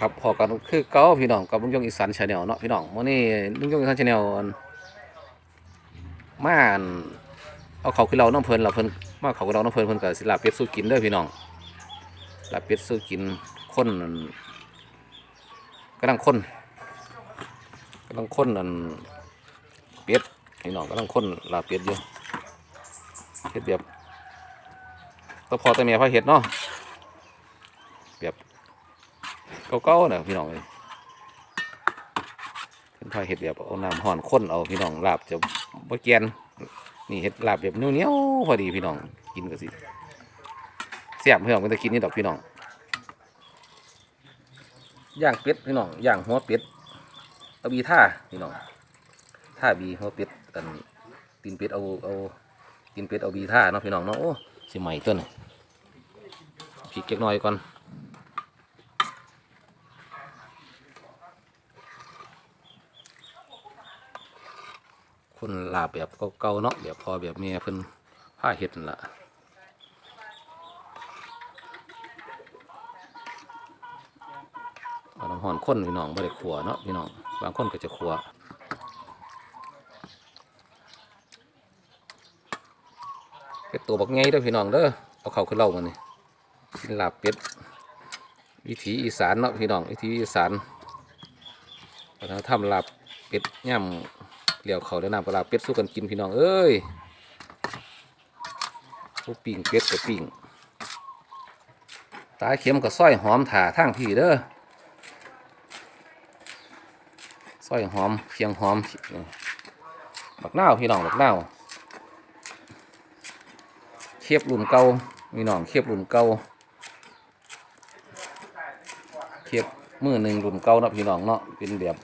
ครับพอกันคือเก้าพี่น้องกับลุงยงอีสานชาแนลเนาะพี่น้องมื้อนี้ลุงยงอีสานชาแนลมานเอาเขาคือเราน้ำเพลินเราเพลินมาเขาคือเราน้ำเพลินเพลินก็สิลาบเป็ดสู้กินเด้อพี่น้องลาบเป็ดสู้กินคนนั่นกำลังคนกำลังคนนั่นเป็ดพี่น้องกำลังคนลาบเป็ดอยู่เฮ็ดแบบตัวพอตัวเมียพาเฮ็ดเนาะแบบ เก่าๆนะพี่น้องเลยเป็นพาเห็ดแบบเอาน้ำห่อนข้นเอาพี่น้องลาบจะบ่แกนนี่เห็ดลาบแบบเนี้ยวๆพอดีพี่น้องกินก็สิเสียบพี่น้องมันจะกินนี่ดอกพี่น้องย่างเป็ดพี่น้องย่างหัวเป็ดเอาบีท่าพี่น้องท่าบีหัวเป็ดกันตีนเป็ดเอาเอาตีนเป็ดเอาบีท่าเนาะพี่น้องเนาะโอ้สิใหม่ต้นนี่พริกเล็กน้อยก่อน คนลาบแบบเก่าๆเนาะแบบพอแบบเมียเพิ่นผ้าเห็ดละเอาน้ำห่อนข้นพี่น้องไม่ได้ขัวเนาะพี่น้องบางคนก็จะขัวเป็ดตัวบักไงเด้อพี่น้องเด้อเอาเข้าขึ้นเล่ามันนี่กินลาบเป็ดวิถีอีสานเนาะพี่น้องวิถีอีสานวัฒนธรรมลาบเป็ดย่ำ เหลียวเขาได้น้ำปลาร้าเป็ดสู้กันกินพี่น้องเอ้ยผู้ปิ่งเป็ดกับปิ่งตาเข็มกับสร้อยหอมถ่าทางพี่เด้อสร้อยหอมเพียงหอมบักนาพี่น้องบักนาเคียบรุ่นเก่ามีน้องเคียบรุ่นเก่าเคียบมือหนึ่งรุ่นเก่าเนาะพี่น้องเนาะเป็นแบบ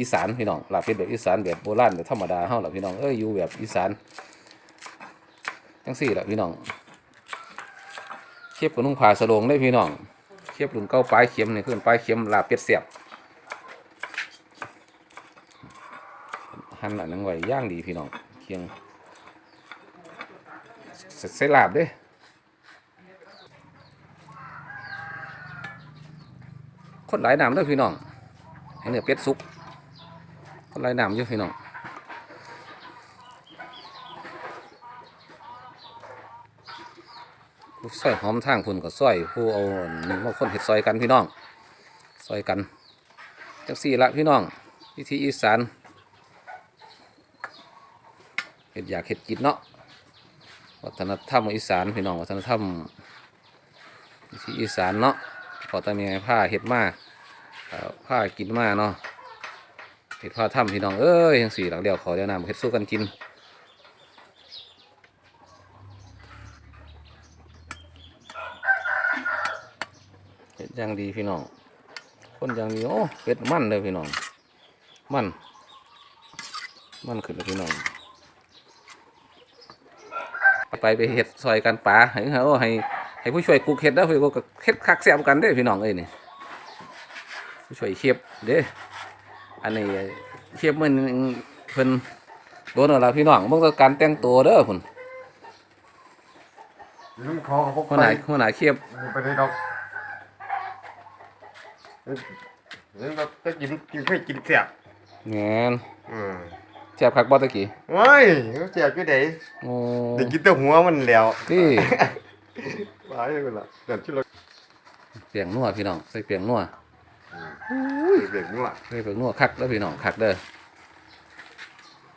อีสานพี่น้องลาบเป็ดแบบอีสานแบบโบราณแบบธรรมดาเฮาล่ะพี่น้องเอ้ยอยู่แบบอีสานจังสี่หล่ะพี่น้องเทียบกับนุ่งผ้าสโลงได้พี่น้องเทียบรุ่นเก้าปลายเข็มนี่คือปลายเข็มลาบเป็ดเสียบหั่นอันนั้นไว้ย่างดีพี่น้องเคียงใส่ลาบเด้คนหลายน้ำเด้อพี่น้องให้เนื้อเป็ดสุก คนไรน้ำอยู่พี่น้องผู้ซอยหอมทางพุ่นก็ซอยผู้เอาหนึ่งมาคนเห็ดซอยกันพี่น้องซอยกันจังสี่ละพี่น้องวิธีอีสานเห็ดอยากเห็ดกินเนาะวัฒนธรรมอีสานพี่น้องวัฒนธรรมวิธีอีสานเนาะพอตามีผ้าเห็ดมาเอ่อผ้ากินมาเนาะ เห็ดพาถ้ำพี่น้องเอ้ยยังสี่หลังเดียวขอเดียวนำเห็ดสู้กันกินเห็ดย่างดีพี่น้องคนย่างดีโอ้เป็ดมันเลยพี่น้องมัน มันขึ้นเลยพี่น้องไปไปเห็ดซอยกันป่าให้เขาให้ให้ผู้ช่วยกุกเห็ดแล้วผู้ช่วยกุกเห็ดคักแซ่บกันเด้อพี่น้องเอ้ยนี่ผู้ช่วยเคียบเด้ ออันนี้เทียบมันเพิ่นโดนอะไรพี่น้องเมื่อการแต่งตัวเด้อพุ่นน้ำคอกับพวกหัวหน้าหัวหน้าเทียบไปได้ดอกนี่เราจะกินกินเคยกินเสียบแงนอืมแซ่บคักบ่ตะกี้ว้ายเขาเสียบอยู่ไหนโอ้เด็กกินแต่หัวมันแล้วที่ว้ายเลยล่ะเดี๋ยวที่เราเปียงนัวพี่น้องใส่เปียงนัว เด็กนี่ว่ะใส่เปียงนัวคักเด้อพี่น้องคักเด้อ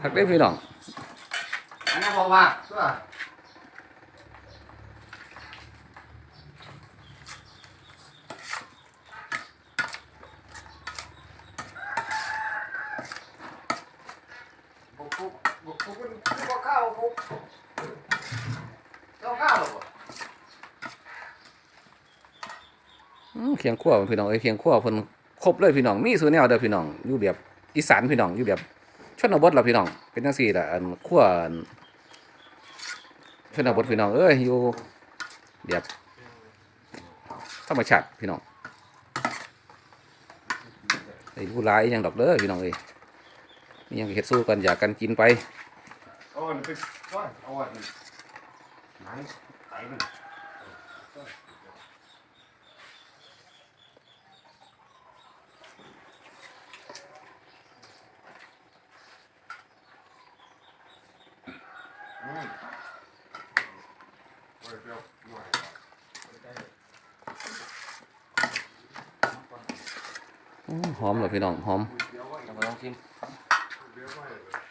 คักเด้อพี่น้องอันนี้บอกว่าตัวบุกบุกบุกบุกบุกข้าวบุกข้าวข้าวหรอ เคียงขั้วพี่น้องเอ้ยเคียงขั้วเพิ่นครบเลยพี่น้องมีสูแนวเด้อพี่น้องอยู่แบบอีสานพี่น้องอยู่แบบชนบทล่ะพี่น้องเป็นจังซี่ล่ะอันขั้วอันชนบทพี่น้องเอ้ยอยู่แบบธรรมชาติพี่น้องไอ้ผู้ร้ายยังดอกเด้อพี่น้องเอ้ยยังเฮ็ดสู้กันอยากกันกินไปอาอันไปอนเอนหนังไก่มัน เดี๋ยวหน่อยอื้อหอมเลยพี่น้องหอมเดี๋ยวไว้เราไปลองชิมเดี๋ยวไว้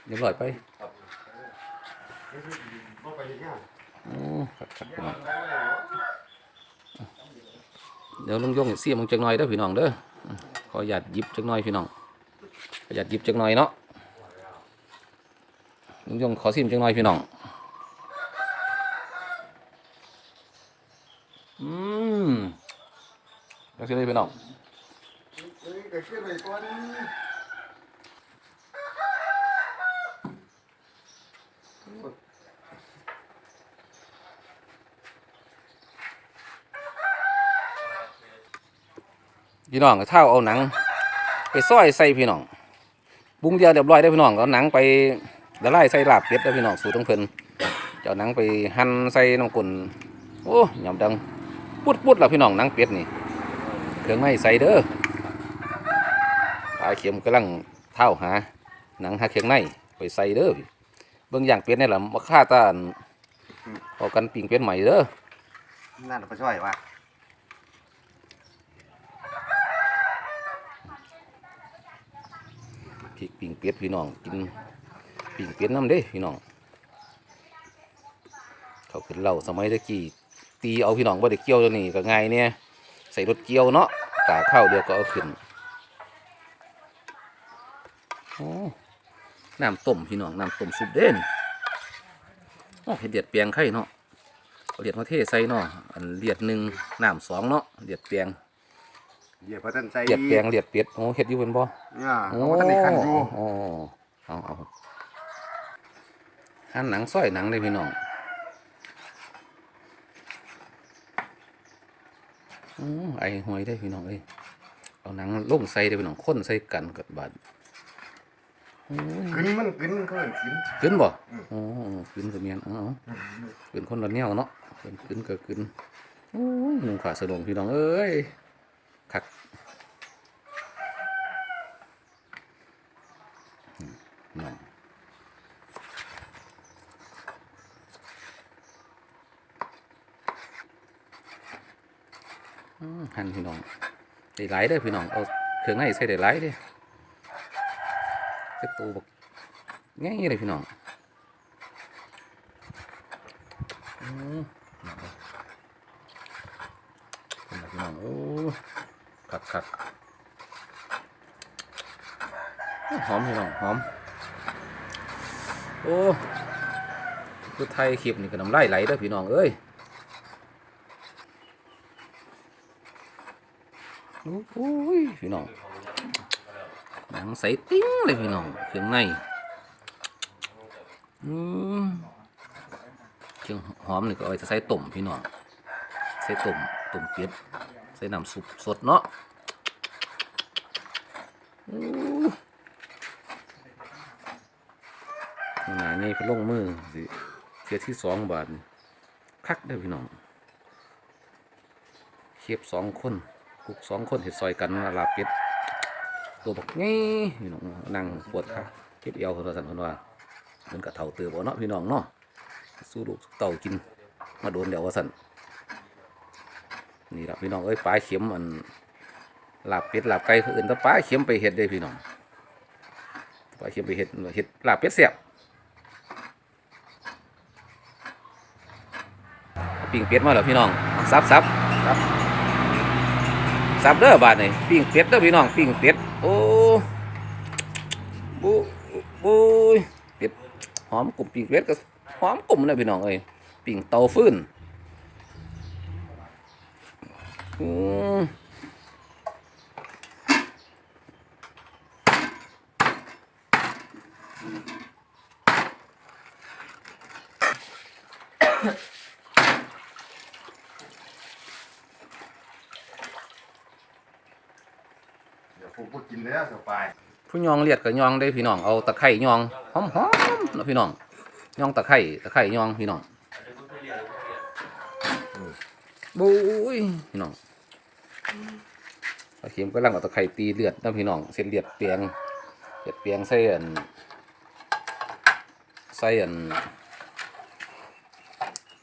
เรียบร้อยไปเดี๋ยวบ่ไปเฮ็ดงานอื้อครับครับพี่น้องได้แล้วเดี๋ยวลุงยงเสียมงจักหน่อยเด้อพี่น้องเด้ออืมขอหยาดหยิบจักหน่อยพี่น้องขอหยาดหยิบจักหน่อยเนาะลุงยงขอซิมจักหน่อยพี่น้อง อืมแล้วสิเลยพี่น้องเอ้ยก็ขึ้นไปก่อนพี่น้องก็เท่าเอาหนังไปซอยใส่พี่น้องปรุงเดียวเรียบร้อยได้พี่น้องก็เอาหนังไปละลายใส่ลาบเป็ดได้พี่น้องสูตรของเพิ่นจะเอาหนังไปหั่นใส่น้ำกุนโอ้ยำดัง ปุดปุดๆแล้วพี่น้องหนังเป็ดนี่เครื่องในใส่เด้อปลาเข็มกำลังเท่าหาหนังหาเครื่องในไปใส่เด้อพี่เบิ่งอย่างเป็ดนี่แหละมาฆ่าตาอันเอากันปิ่งเป็ดใหม่เด้อนั่นไปช่วยว่ะพริกปิ่งเป็ดพี่น้องกินปิ่งเป็ดน้ำเด้พี่น้อง เขาขึ้นเหล่าสมัยตะกี้ ตีเอาพี่น้องบ่ได้เกี่ยวตัวนี้ก็ง่ายเนี่ยใส่รถเกี่ยวเนาะตาข้าวเดียวก็เอาขึ้นโอ้น้ำต้มพี่น้องน้ำต้มซุปเด่นโอ้เห็ดเดียดเปียงไข่เนาะเอาเลียดมาเทใส่เนาะอันเลียดหนึ่งน้ำสองเนาะเลียดเปียงเหยียบพระท่านใจเลียดเปียงเลียดเป็ดโอ้เห็ดอยู่เป็นบ่เนี่ยโอ้เขาท่านได้ขันอยู่โอ้เอาเอาหั่นหนังซอยหนังเลยพี่น้อง อือไอหวยได้พี่น้องเอ้ยเอาหนังลงใส่ได้พี่น้องคนใส่กันกับบาดโอ้ยขึ้นมันขึ้นเขาเอิ้นขึ้นขึ้นบ่โอ้ขึ้นก็เมียนเอาเอาขึ้นคนละแนวเนาะขึ้นขึ้นก็ขึ้นโอ้ยนุ่งขาสะดงพี่น้องเอ้ยคักอืมน้องอืม หั่นพี่น้องได้หลายเด้อพี่น้องเอาเครื่องในใส่ได้หลายเด้อตัวบกง่ายเลยพี่น้องอืมพี่น้องโอ้คักคักหอมพี่น้องหอม โอ้คือไทยคลิปนี่ก็น้ำลายไหลเด้อพี่น้องเอ้ย โอ้โหยพี่น้องหนังใสติ้งเลยพี่น้องเครื่องในอืมเครื่องหอมนี่ก็เอาไว้จะใส่ต้มพี่น้องใส่ต้มต้มเป็ดใส่น้ำซุปสดเนาะหนานี่เพิ่ลงมือสิเทียที่สองบาทคักเด้พี่น้องเคียบสองคน กุกสองคนเห็ดซอยกันลาบเป็ดตัวบอกงี้พี่น้องนั่งปวดขาเก็บเอวเท่าสันเพิ่นว่ามันก็เท่าเติบเอาเนาะพี่น้องเนาะสู้ลูกเต่ากิน มาโดนเดี๋ยวว่าสันนี่ละพี่น้องเอ้ยปลาเข็มอันลาบเป็ดลาบไก่คืออื่นแต่ปลาเข็มไปเห็ดได้พี่น้องปลาเข็มไปเห็ดเห็ดลาบเป็ดเสียบปิ้งเป็ดมาแล้วพี่น้องซับซับซับ เด้อบาดนี่ปิ้งเป็ดเด้อพี่น้องปิ้งเป็ดโอ้บูบูยหอมกลุ่มปิ่งเป็ดก็หอมกลุ่มเลยพี่น้องเอ้ยปิ่งเตาฟืนอืม เดี๋ยวผมก็กินแล้วสบายผู้ยองเลียดกับยองได้พี่น้องเอาตะไคร่ยองหอมหอมนะพี่น้องยองตะไคร่ตะไคร่ยองพี่น้องบุ้ยพี่น้องปลาเข็มก็ลังเอาตะไคร่ตีเลือดนะพี่น้องเส้นเลือดเปียงเลือดเปียงใส่อันใส่อัน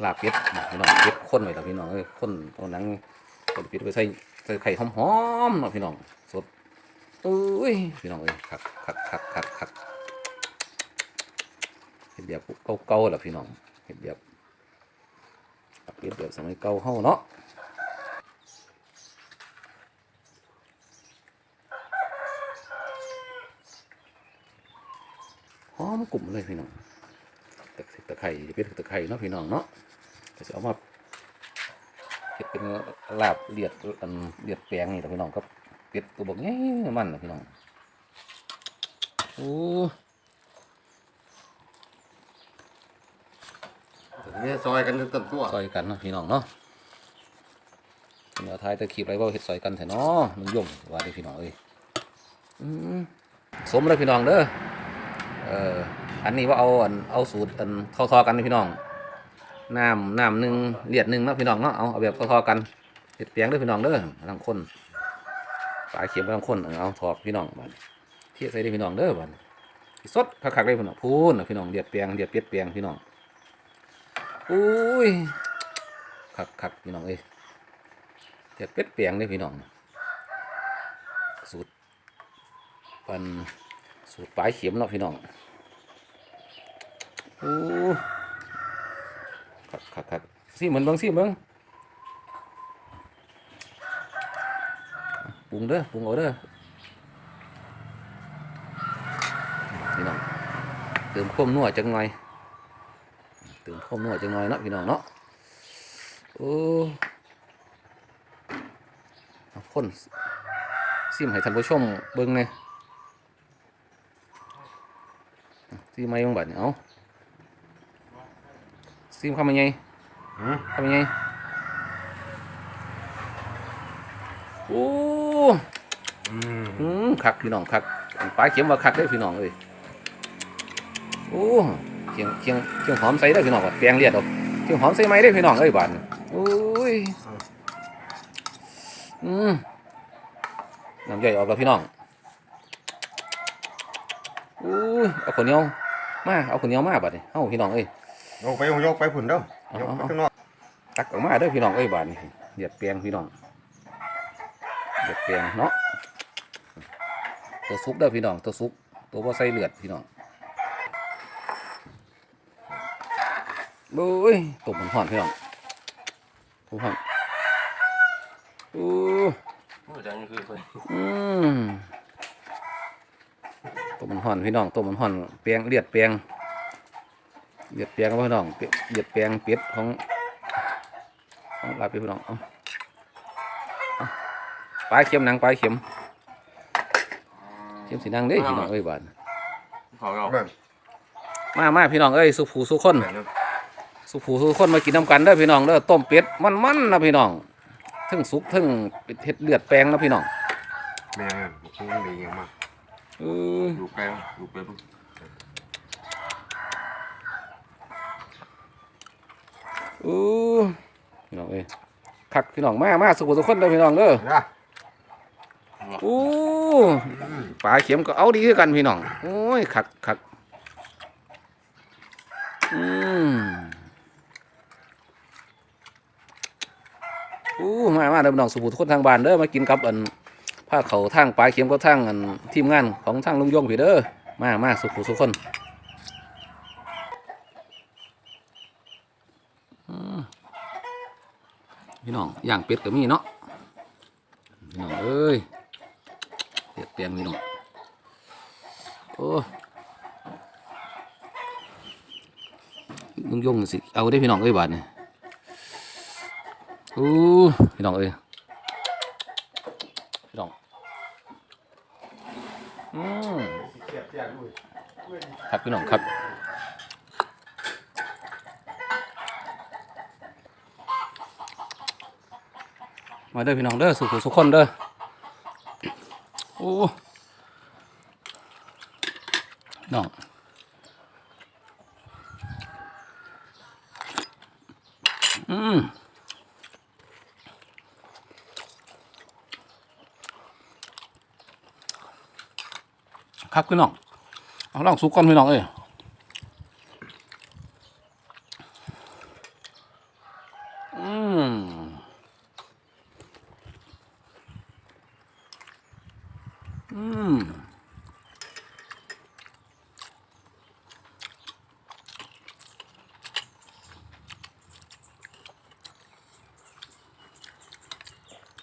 ลาบเป็ดพี่น้องเป็ดข้นไว้แล้วพี่น้องข้นเอาหนังคนเป็ดไปใส่ใส่ไข่หอมๆนะพี่น้องสด อุ้ยพี่น้องเอ้ยคักคักคักคักคักเห็ดแบบเก่าๆแหละพี่น้องเห็ดแบบลาบเป็ดแบบสมัยเก่าเฮาเนาะหอมกลุ่มเลยพี่น้องตะตะไคร้จะเป็นตะไคร้เนาะพี่น้องเนาะก็จะเอามาเฮ็ดเป็นลาบเลียดอันเลียดแปลงนี่แหละพี่น้องครับ เป็ดตัวบอกงี้มันนะพี่น้องโอ้เนี่ยซอยกันจนเต็มตัวซอยกันเนาะพี่น้องเนาะเดี๋ยวท้ายตะขีบไรว่าเฮ็ดซอยกันแท้เนาะมันย่อมว่าเด้พี่น้องเอ้ยอืมสมเลยพี่น้องเด้อเอ่ออันนี้ว่าเอาอันเอาสูตรอันเข้าทอกันนี่พี่น้องน้ำน้ำหนึ่งเลียดหนึ่งเนาะพี่น้องเนาะเอาเอาแบบทอๆกันเห็ดเปียงเด้อพี่น้องเด้อทั้งคน ปลาเข็มทั้งคนเอาทอกพี่น้องบัดเทียใส่ได้พี่น้องเด้อบัดสิสดคักๆเลยพี่น้องพูนพี่น้องเลียดเปียงเลียดเป็ดเปียงพี่น้องอุ้ยคักคักพี่น้องเอ้ยเลียดเป็ดเปียงเด้พี่น้องสูตรปันสูตรปลายเข็มเนาะพี่น้องโอ้คักคักคักสิเหมือนบิ่งสิเบิ่ง ปรุงเด้อปรุงเอาเด้อพี่น้องเติมความนัวจังหน่อยเติมความนัวจังหน่อยเนาะพี่น้องเนาะโอ้เอาคนซิมให้ท่านผู้ชมเบิ่งเลยซิมไม่ยังบัดนี่เอาซิมเข้ามาไงหืมเข้ามาไงโอ้ อืม อืม คักพี่น้องคักปลาเข็มว่าคักได้อพี่น้องเอ้ยโอ้เคียงเคียงเคียงหอมใส่ได้อพี่น้องว่าแปลงเลียดออกเคียงหอมใส่ไหมได้อพี่น้องเอ้ยบานโอ้ยอืมน้ำใหญ่ออกแล้วพี่น้องโอ้ยเอาข้าวเหนียวมาเอาข้าวเหนียวมาบัดนี้เอ้าพี่น้องเอ้ยยกไปยกไปผุนเด้อยกไปข้างนอกตักออกมาเด้อพี่น้องเอ้ยบานนี่เหยียดเปียงพี่น้องเหยียดเปียงเนาะ ตัวซุปเด้อพี่น้องตัวซุปตัวบ่ใส่เลือดพี่น้องบุ้ยตุ่มมันห่อนพี่น้องตุ่มห่อนอู้จังคือคนอืมตุ่มมันห่อนพี่น้องตุ่มมันห่อนเปียงเลือดเปียงเลือดเปียงพี่น้องเปียเลือดเปียงเป็ดของเอาลาไปพี่น้องเอาเอาปลาเข็มหนังปลาเข็ม เข็มสีนังเด้พี่น้องเอ้ยบานเขาเราแบบมามาพี่น้องเอ้ยสุผูสุคนแบบนั้นสุผูสุคนมากินน้ำกันเด้อพี่น้องเด้อต้มเป็ดมันๆนะพี่น้องทึ่งสุกทึ่งเป็ดเห็ดเลือดแปลงนะพี่น้องแม่งมันดีอย่างมากเอออยู่ไปอยู่ไปปุ๊บเออพี่น้องเอ้ยคักพี่น้องมามาสุผูสุคนเด้อพี่น้องเด้อนะ อู้ปลาเข็มก็เอาดีคือกันพี่น้อง โอ้ยคักคักอืมอู้มามาเด้อพี่น้องสุภูทุกคนทางบ้านเด้อมากินกับอันผ้าเขาทางปลายเข็มก็ทางอันทีมงานของทางลุงยงพี่เด้อมามาสุภูทุกคนพี่น้องอย่างเป็ดก็มีเนาะพี่น้องเอ้ย เปียกเปียงพี่น้องโอ้ลุงยงสิเอาได้พี่น้องเอ้ยบาทเนี่ยอู้พี่น้องเอ้ยพี่น้องอืมครับพี่น้องครับมาเด้อพี่น้องเด้อสุขสุขคนเด้อ อู้น้องอืมครับพี่น้องเอาลองสุกก่อนพี่น้องเอ้ย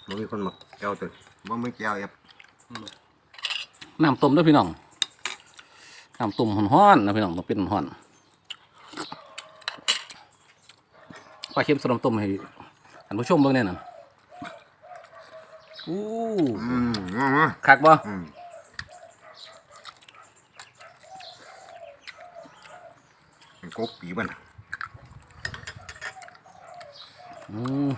มันมีคนมาแก้วตัวมันไม่แก้วเอฟน้ำต้มด้วยพี่น้องน้ำต้มห้อนๆนะพี่น้องต้องเป็นห้อนปลาเค็มสลัมต้มให้ท่านผู้ชมเบิ่งแน่นอนอู้อืมมามาคักบ่อืมเป็นกบปีมันอืม